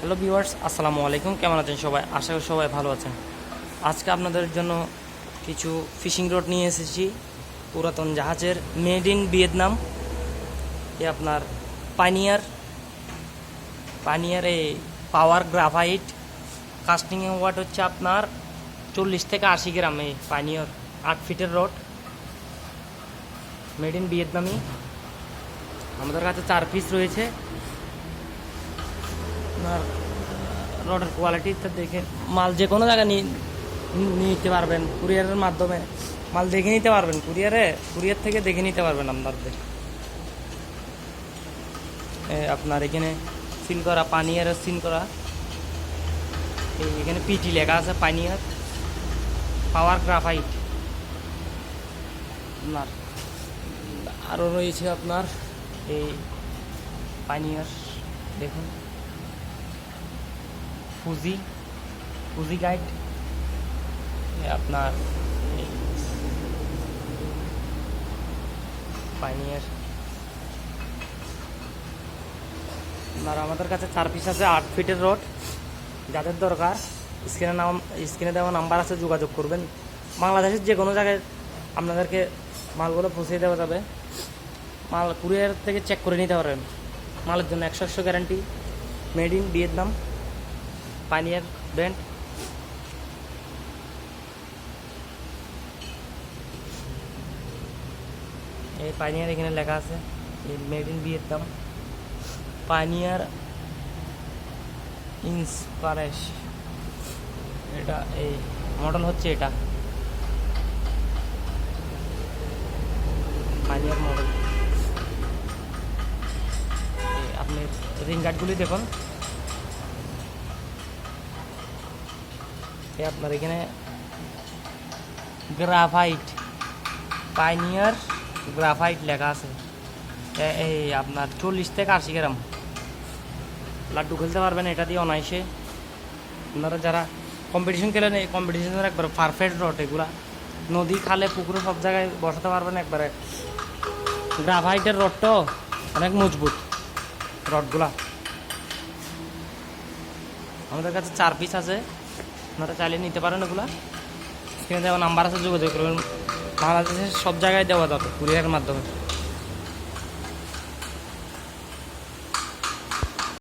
Hello viewers, আসসালামু আলাইকুম। কেমন আছেন সবাই? আশা করি সবাই ভালো আছেন। আজকে আপনাদের জন্য কিছু ফিশিং রড নিয়ে এসেছি। পুরাতন জাহাজের মেড ইন ভিয়েতনাম। এ আপনার পানিয়ার পানিয়ার এই পাওয়ার গ্রাফাইট। কাস্টিং ওয়াট হচ্ছে আপনার চল্লিশ থেকে আশি গ্রাম এই পানিয়ার আট ফিটের রড। মেড ইন ভিয়েতনামি আমাদের কাছে চার পিস রয়েছে। আপনার রডের কোয়ালিটিটা দেখে মাল যে কোনো জায়গায় নিতে পারবেন। কুরিয়ারের মাধ্যমে মাল দেখে নিতে পারবেন। কুরিয়ারে কুরিয়ার থেকে দেখে নিতে পারবেন আপনাদের। আপনার এখানে সিল করা পানিয়ারের সিল করা। এখানে পিটি লেখা আছে পানিয়ার পাওয়ার গ্রাফাইট আপনার আরও রয়েছে আপনার, এই পানিয়ার দেখুন। ফুজি ফুজি গাইড আপনার পাইনিয়ার আপনার আমাদের কাছে চার পিস আছে, আট ফিটের রড যাদের দরকার স্ক্রিনে নাম স্ক্রিনে দেওয়া নাম্বার আছে, যোগাযোগ করবেন। বাংলাদেশের যে কোনো জায়গায় আপনাদেরকে মালগুলো পৌঁছে দেওয়া যাবে। মাল কুরিয়ার থেকে চেক করে নিতে পারবেন। মালের জন্য একশো একশো গ্যারান্টি মেড ইন ভিয়েতনাম পানিয়ার ব্র্যান্ড এই পানিয়ার এখানে লেখা আছে মেড ইন ভিয়েতনাম পানিয়ার ইন্সপারেশ এটা, এই মডেল হচ্ছে এটা। পানিয়ার মডেল আপনি রিং গার্ডগুলি দেখুন। আপনার এখানে গ্রাফাইট পাইনিয়ার গ্রাফাইট লেখা আছে। এই আপনার চল্লিশ থেকে আশি গ্রাম। লাড্ডু খেলতে পারবেন, এটা দিয়ে অনায়াসে। আপনারা যারা কম্পিটিশন খেলেন, এই কম্পিটিশনের একবার পারফেক্ট রড এগুলা। নদী, খালে, পুকুরে সব জায়গায় বসাতে পারবেন একবারে। গ্রাফাইটের রডটাও অনেক মজবুত রডগুলা আমাদের কাছে চার পিস আছে। আপনারা চাইলে নিতে পারেন ওগুলো স্ক্রিনে দেওয়া নাম্বার আছে, যোগাযোগ করবেন। বাংলাদেশের সব জায়গায় দেওয়া যাবে কুরিয়ারের মাধ্যমে।